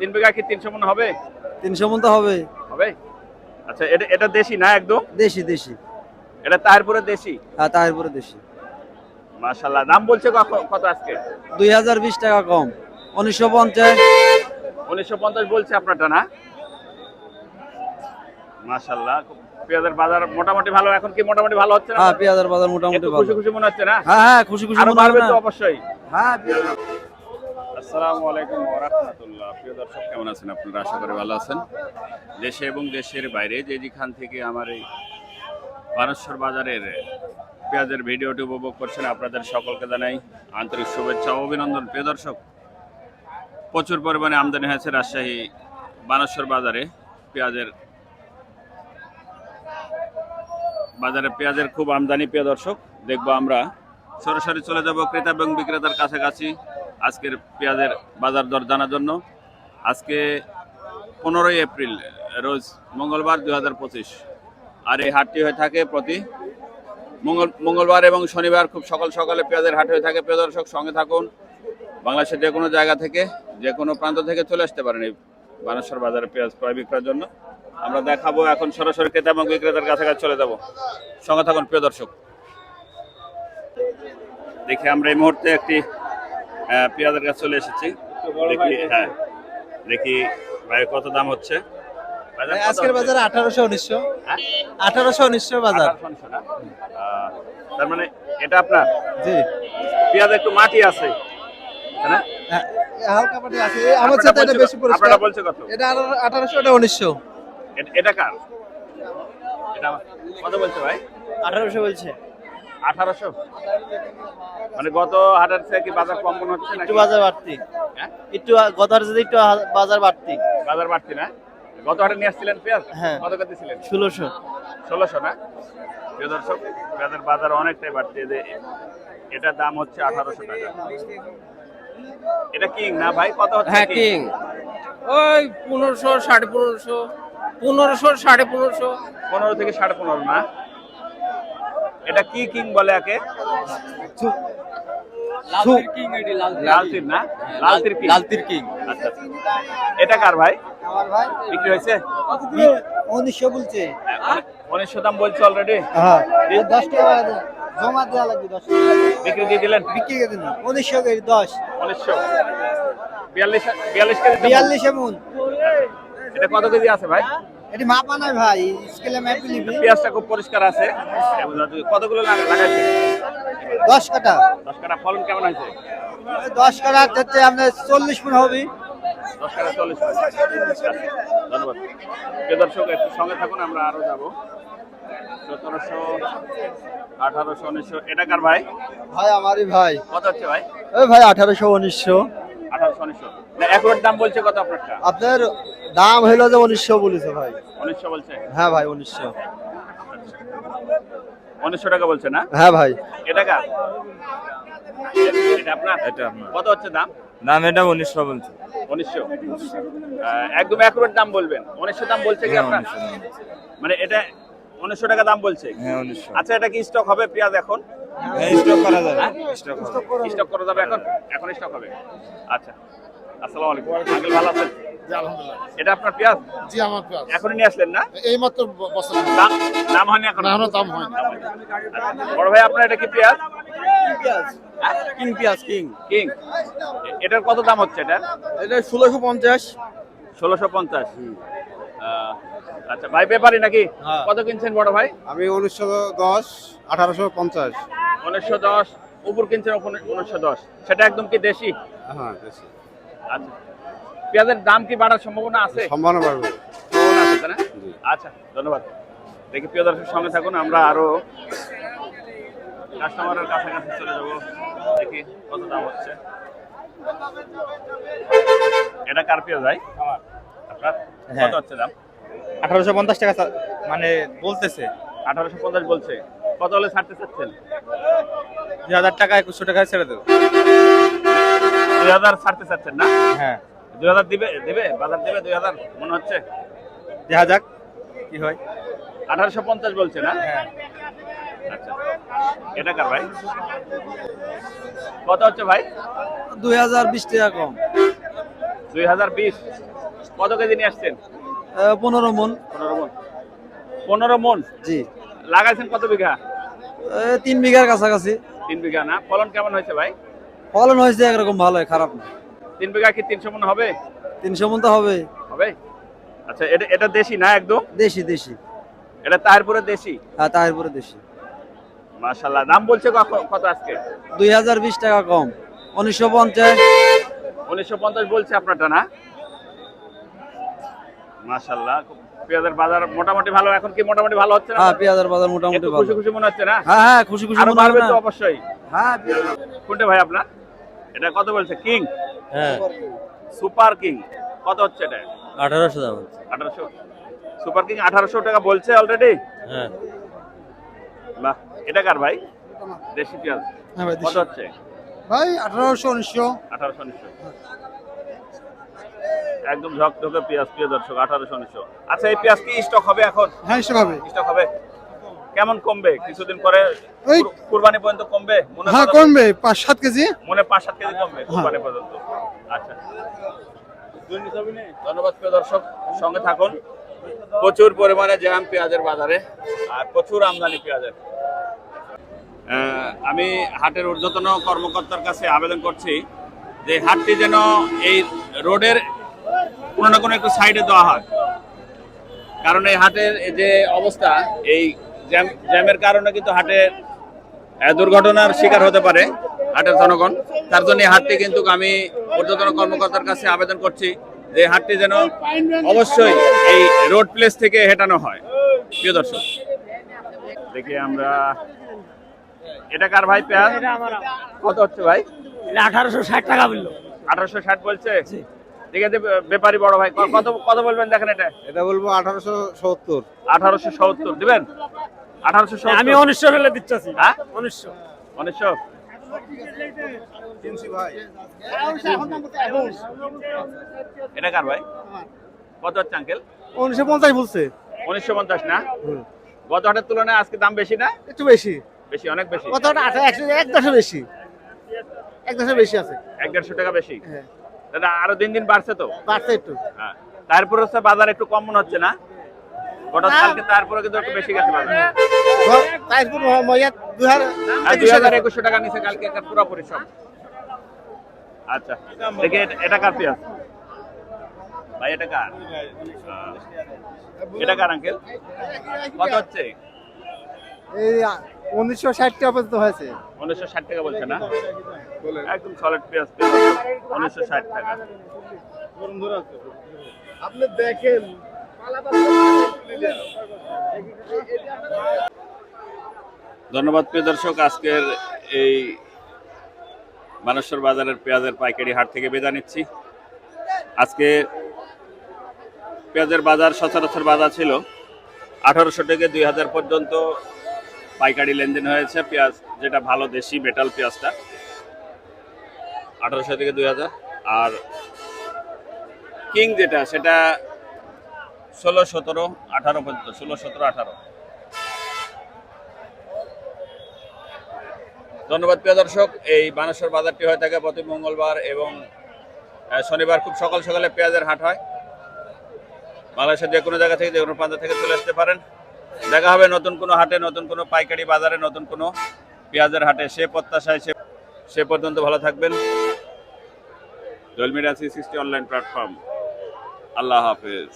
তিন বিঘা কি তিনশো মন হবে? তিনশো মন তো হবে। হবে? আচ্ছা এটা এটা দেশি না একদম? দেশি দেশি। এটা তারপরে দেশি? হ্যাঁ তারপরে দেশি। মাশাল্লাহ দাম বলছে কত- কত আজকে? দুই হাজার বিশ টাকা কম। উনিশশো পঞ্চাশ। উনিশশো পঞ্চাশ বলছে আপনারটা না? মাশাল্লাহ পেঁয়াজের বাজার মোটামুটি ভালো। এখন কি মোটামুটি ভালো হচ্ছে না? হ্যাঁ পেঁয়াজের বাজার মোটামুটি ভালো। খুশি খুশি মনে হচ্ছে না? হ্যাঁ হ্যাঁ খুশি খুশি মনে হবে তো অবশ্যই। হ্যাঁ আসসালামু আলাইকুম রাহমাতুল্লাহ। প্রিয় দর্শক, কেমন আছেন আপনারা? আশা করি ভালো আছেন। দেশে এবং দেশের বাইরে যে যেখান থেকে আমার এই বানেশ্বর বাজারের পেঁয়াজের ভিডিওটি উপভোগ করছেন, আপনাদের সকলকে জানাই আন্তরিক শুভেচ্ছা ও অভিনন্দন। প্রিয় দর্শক, প্রচুর পরিমাণে আমদানি হয়েছে রাজশাহী বানেশ্বর বাজারে। পেঁয়াজের বাজারে পেঁয়াজের খুব আমদানি। প্রিয় দর্শক, দেখব আমরা। সরাসরি চলে যাব ক্রেতা এবং বিক্রেতার কাছাকাছি। আজকের পেঁয়াজের বাজার দর জানার জন্য। আজকে পনেরোই এপ্রিল, রোজ মঙ্গলবার দুই হাজার পঁচিশ। আর এই হাটটি হয়ে থাকে প্রতি মঙ্গল, মঙ্গলবার এবং শনিবার খুব সকাল সকালে পেঁয়াজের হাট হয়ে থাকে। প্রিয় দর্শক, সঙ্গে থাকুন। বাংলাদেশের যে কোনো জায়গা থেকে, যে কোনো প্রান্ত থেকে চলে আসতে পারেন এই বানেশ্বর বাজারে পেঁয়াজ ক্রয় বিক্রয়ের জন্য। আমরা দেখাবো এখন সরাসরি ক্রেতা এবং বিক্রেতার কাছাকাছি চলে যাব। সঙ্গে থাকুন, প্রিয় দর্শক। দেখি আমরা এই মুহূর্তে একটি পেঁয়াজের কাছে চলে এসেছি। দেখি হ্যাঁ দেখি ভাই কত দাম হচ্ছে। বাজার আজকের? বাজারে আঠারোশো উনিশশো। হ্যাঁ? আঠারোশো উনিশশো বাজার। 1800 না? আহ, তার মানে এটা আপনার? জি। পেঁয়াজ একটু মাটি আছে। হ্যাঁ, হালকা পাটি আছে। আমার সাথে এটা বেশি পরিষ্কার। বলছে কত? এটা আঠারোশো এটা উনিশশো। এটা- এটা কার? এটা কত বলছে ভাই? আঠারোশো বলছে। আঠারোশো? মানে গত হাটের থেকে কি বাজার কম মনে হচ্ছে একটু বাজার বাড়তি। হ্যাঁ? একটু গত হাটে যদি একটু বাজার বাড়তি। বাজার বাড়তি না? গত হাটে নিয়ে আসছিলেন পেঁয়াজ? হ্যাঁ। কত কত ছিলেন ষোলোশো। ষোলোশো না? প্রিয় দর্শক পেঁয়াজের বাজার অনেকটাই বাড়ছে যে এটার দাম হচ্ছে আঠারোশো টাকা। এটা কিং না ভাই? কত হচ্ছে হ্যাঁ কিং। ওই পনেরোশো সাড়ে পনেরোশো। পনেরোশো সাড়ে পনেরোশো। পনেরো থেকে সাড়ে পনেরো না? এটা কি কিং বলে একে? কিং এটি লাল লাল না? লাল তীর কিং। লাল কিং। আচ্ছা। এটা কার ভাই? আমার ভাই। বিক্রি হয়েছে? উনিশশো বলছে। উনিশশো দাম বলছে অলরেডি হ্যাঁ। দশ টাকা জমা দেওয়া লাগবে দশ বিক্রি দিয়ে দিলেন? বিক্রি করে দিন। উনিশশো কেজি দশ। উনিশশো বিয়াল্লিশ বিয়াল্লিশ কেজি। বিয়াল্লিশ এটা কত কেজি আছে ভাই? এটি মাপা নাই ভাই স্কেলে ম্যাপে নিবি। পেঁয়াজটা খুব পরিষ্কার আছে। কতগুলো লাগা- লাগাইছে? দশ কাটা দশ কাটা ফলন কেমন হয়েছে? দশ কাটা হচ্ছে আপনার চল্লিশ মন হবে। দশ টাকা চল্লিশ পয়সা। ধন্যবাদ। দর্শক একটু সঙ্গে থাকুন আমরা আরও যাব। সতেরোশো আঠারোশো উনিশশো। এটা কার ভাই? ভাই আমারই ভাই। কত হচ্ছে ভাই? ওই ভাই আঠারোশো উনিশশো। আঠারোশো উনিশশো। একর দাম বলছে কত আপনারটা? আপনার দাম হইল যে উনিশশো বলেছে ভাই। উনিশশো বলছে? হ্যাঁ ভাই উনিশশো উনিশশো টাকা বলছে না? হ্যাঁ ভাই। এটা কার এটা আপনার? এটা আপনার। কত হচ্ছে দাম? দাম এটা উনিশশো বলছে। উনিশশো একদম অ্যাকুরেট দাম বলবেন। উনিশশো দাম বলছে কি হ্যাঁ, আপনার? মানে এটা উনিশশো টাকা দাম বলছে? হ্যাঁ উনিশশো আচ্ছা এটা কি স্টক হবে পেঁয়াজ এখন? হ্যাঁ স্টক করা যাবে। স্টক স্টক করা যাবে। এখন? এখন স্টক হবে। আচ্ছা। আসসালামু আলাইকুম। আঙ্কেল ভালো আছেন? জি আলহামদুলিল্লাহ। এটা আপনার পেঁয়াজ? জি আমার পেঁয়াজ। এখনই নিয়ে আসলেন না? এই মাত্র বছর দাম দাম হয়নি এখন? না দাম হয়নি। বড় ভাই আপনার এটা কি পেঁয়াজ? কিং পেঁয়াজ। King king. এটার কত দাম হচ্ছে এটা? এটা ষোলোশো পঞ্চাশ। ষোলোশো পঞ্চাশ। আচ্ছা ভাই ব্যাপারই নাকি? হ্যাঁ। কত কিনছেন বড় ভাই? আমি উনিশশো দশ আঠারোশো পঞ্চাশ। উনিশশো দশ উপর কিনছেন উনিশশো দশ। সেটা একদম কি দেশি? হ্যাঁ আচ্ছা। পেঁয়াজের দাম কি বাড়ার সম্ভাবনা আছে? সম্ভাবনা বাড়বে। সম্ভাবনা আছে তাই না? আচ্ছা ধন্যবাদ। দেখি প্রিয় দর্শক সঙ্গে থাকুন আমরা আরও কাস্টমারের কাছাকাছি চলে যাব। দেখি কত দাম হচ্ছে। এটা কার পেঁয়াজ ভাই? আপনার? কত হচ্ছে দাম? আঠারোশো পঞ্চাশ টাকা মানে বলতেছে। আঠারোশো পঞ্চাশ বলছে। কত হলে ছাড়তে চাচ্ছেন? দুই হাজার টাকা একুশশো টাকা ছেড়ে দেবো। দুই হাজার ছাড়তে চাচ্ছেন না? হ্যাঁ। দুই হাজার দিবে দেবে? বাজার দেবে দুই হাজার? মনে হচ্ছে? দেখা যাক কি হয়। আঠারোশো পঞ্চাশ বলছে না? হ্যাঁ। আচ্ছা। এটা কার ভাই? কত হচ্ছে ভাই? দুই হাজার বিশ টাকা কম। দুই হাজার বিশ। কত কেজি নিয়ে আসছেন? পনেরো মন। পনেরো মন। পনেরো মন? জি। লাগাইছেন কত বিঘা? তিন বিঘার কাছাকাছি। তিন বিঘা না? ফলন কেমন হয়েছে ভাই? ফলন হয়েছে একরকম ভালোই খারাপ না। তিন বিঘা কি তিনশো মন হবে? তিনশো মন তো হবে। হবে? আচ্ছা এটা এটা দেশি না একদম? দেশি দেশি। এটা তারপরে দেশি? হ্যাঁ তারপরে দেশি। মাশাল্লাহ দাম বলছে কত- কত আজকে? দুই হাজার বিশ টাকা কম। উনিশশো পঞ্চাশ। উনিশশো পঞ্চাশ বলছে আপনারটা না? মাশাল্লাহ পেঁয়াজের বাজার মোটামুটি ভালো। এখন কি মোটামুটি ভালো হচ্ছে না? হ্যাঁ পেঁয়াজের বাজার মোটামুটি ভালো। খুশি খুশি মনে হচ্ছে না? হ্যাঁ হ্যাঁ খুশি খুশি মনে হবে তো অবশ্যই। হ্যাঁ কোনটা ভাই আপনার? এটা কত বলছে? কিং? হ্যাঁ। Super king. কত হচ্ছে এটা? আঠারোশো দাম আঠারোশো। সুপার কিং আঠারোশো টাকা বলছে অলরেডি হ্যাঁ। বাহ এটা কার ভাই? দেশি পেঁয়াজ হ্যাঁ ভাই কত হচ্ছে? ভাই আঠারোশো উনিশশো। আঠারোশো উনিশশো। একদম ঝকঝকে পেঁয়াজ প্রিয় দর্শক আঠারোশো উনিশশো। আচ্ছা এই পেঁয়াজ কি স্টক হবে এখন? হ্যাঁ হিসেবে স্টক হবে? কেমন কমবে? কিছুদিন পরে কুরবানি পর্যন্ত কমবে? মনে হ্যাঁ কমবে পাঁচ সাত কেজি। মনে পাঁচ সাত কেজি কমবে কুরবানি পর্যন্ত। আচ্ছা। ধন্যবাদ প্রিয় দর্শক। সঙ্গে থাকুন। প্রচুর পরিমাণে জ্যাম পেঁয়াজের বাজারে। আর প্রচুর আমদানি পেঁয়াজের। আহ, আমি হাটের ঊর্ধ্বতন কর্মকর্তার কাছে আবেদন করছি যে হাটটি যেন এই রোডের কোনো না কোনো একটু সাইডে দেওয়া হয়। কারণ এই হাটের এই যে অবস্থা এই জ্যাম জ্যামের কারণে কিন্তু হাটের দুর্ঘটনার শিকার হতে পারে হাটের জনগণ। তার জন্য হাটটি কিন্তু আমি ঊর্ধ্বতন কর্মকর্তার কাছে আবেদন করছি যে হাটটি যেন অবশ্যই এই রোড প্লেস থেকে হেটানো হয়। প্রিয় দর্শক দেখি আমরা এটা কার ভাই পেঁয়াজ? কত হচ্ছে ভাই? আঠারোশো ষাট টাকা বলল। আঠারোশো ষাট বলছে? ঠিক আছে ব্যাপারী বড় ভাই কত কত বলবেন দেখেন এটা? এটা বলব আঠারোশো সত্তর। আঠারোশো সত্তর দিবেন? আঠারোশো আমি উনিশশো হলে দিচ্ছি। হ্যাঁ? উনিশশো। উনিশশো? এটা কার ভাই? কত হচ্ছে আঙ্কেল উনিশশো পঞ্চাশ বলছে। উনিশশো পঞ্চাশ না? গত হাটের তুলনায় আজকে দাম বেশি না? একটু বেশি। বেশি অনেক বেশি। এক দশে বেশি। এক দশে বেশি আছে। এক দেড়শো টাকা বেশি। হ্যাঁ। দাদা আরও দিন দিন বাড়ছে তো? বাড়ছে একটু। হ্যাঁ। তারপর হচ্ছে বাজার একটু কম মনে হচ্ছে না? হঠাৎ কালকে তারপরে কিন্তু একটু বেশি গেছে বাজার তারপর মইয়া দুই হাজার আর দুই হাজার একুশশো টাকা নিচে কালকে একটা পুরোপুরি সব আচ্ছা দেখি এটা- এটা কার পেঁয়াজ ভাই এটা কার? এটা কার আঙ্কেল কত হচ্ছে? এই উনিশশো ষাট টাকা পর্যন্ত হয়েছে। উনিশশো ষাট টাকা বলছে না? একদম সলিড পেঁয়াজ উনিশশো ষাট টাকা। আপনি দেখেন। ধন্যবাদ প্রিয় দর্শক, আজকের এই মানেশ্বর বাজারের পেঁয়াজের পাইকারি হাট থেকে বিদায় নিচ্ছি। আজকে পেঁয়াজের বাজার সচরাচর বাজার ছিল আঠারোশো থেকে দুই হাজার পর্যন্ত পাইকারি লেনদেন হয়েছে, পেঁয়াজ যেটা ভালো দেশি মেটাল পেঁয়াজটা, আঠারোশো থেকে দুই হাজার। আর কিং যেটা, সেটা ষোলো সতেরো আঠারো পর্যন্ত, ষোলো সতেরো আঠারো। ধন্যবাদ প্রিয় দর্শক, এই বানেশ্বর বাজারটি হয়ে থাকে প্রতি মঙ্গলবার এবং শনিবার খুব সকাল সকালে পেঁয়াজের হাট হয়। বাংলাদেশের যে কোনো জায়গা থেকে, যে কোনো প্রান্ত থেকে চলে আসতে পারেন। দেখা হবে নতুন কোনো হাটে, নতুন কোনো পাইকারি বাজারে, নতুন কোনো পেঁয়াজের হাটে। সে প্রত্যাশায় সে সে পর্যন্ত ভালো থাকবেন। জলমিডিয়া থ্রি সিক্সটি অনলাইন প্ল্যাটফর্ম। আল্লাহ হাফিজ।